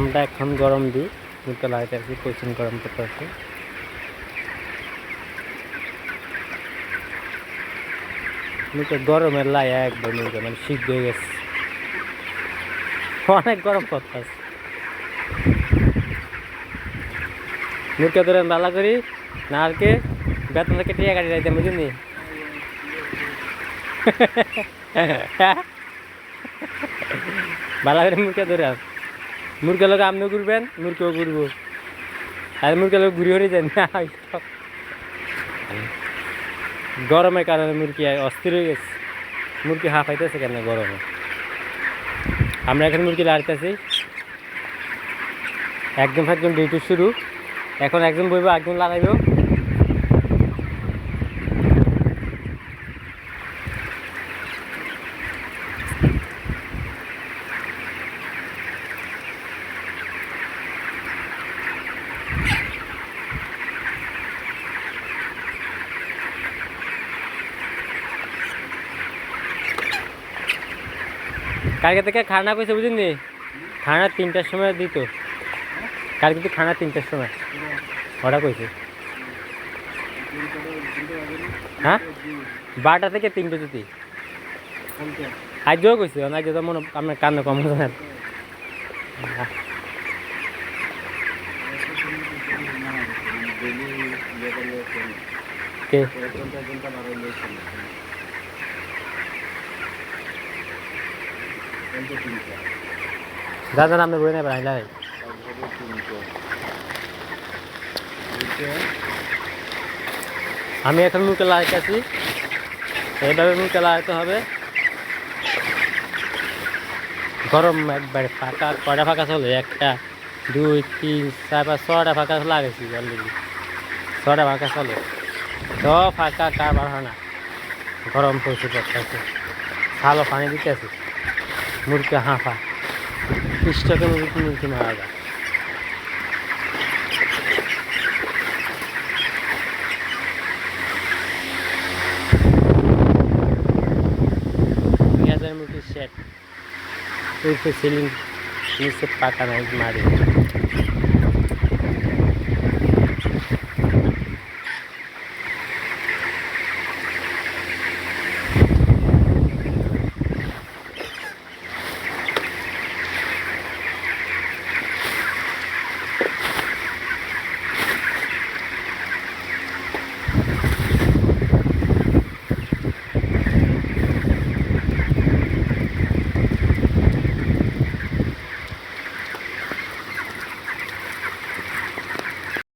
আমরা এখন গরম দিই। মুখটা লাগাইতে আছি প্রচুর গরম করতে আছে মুখে গরমের লাই একবার মুখে মানে শীত হয়ে গেছে। অনেক গরম করতে আছে মুখে ধরে বালা করি। না আর কে বেতন কাটি রাইতে বুঝিনি বালা করে মুখে ধরে আস। মুরগের লোক আপনিও ঘুরবেন, মুরগিও ঘুরবো। আর মুরগে লোক ঘুরিও নি যান গরমের কারণে মুরগি অস্থির হয়ে গেছে। মুরগি হাঁপাইতেছে কেন গরমে? আমরা এখন মুরগি লাড়তেছি। একদম একদম ডিউটি শুরু। এখন একজন বইব একজন লাগাইব কালকে থেকে খানা কইছে বুঝিনি? খানা তিনটার সময় দিত। কালকে কিন্তু খানা তিনটার সময়। ওটা কইছে। হ্যাঁ? বারোটা থেকে তিনটে যদি। আজও কইছে আজ তো মনে আপনার কান্না কম হচ্ছে না। কে? দাদা নামে বই নাই আমি এখন মুখে লাগাইতেছি এইভাবে মুখে লাগাইতে হবে। গরম একবারে ফাঁকা, কয়টা ফাঁকা চলে? একটা, দুই, তিন, চার, পাঁচ ছটা ফাঁকা লাগাইছি অলরেডি ছটা ফাঁকা চলে। তো ফাঁকা কারবার হয় না। গরম পড়তেছে। ভালো পানি দিতেছি। মুরগি হাঁফা। টাকা মুরগি মুরগি মারা যায় দুই হাজার মুরগির সেট সিলিং, নিচে পাকা নাই মারি।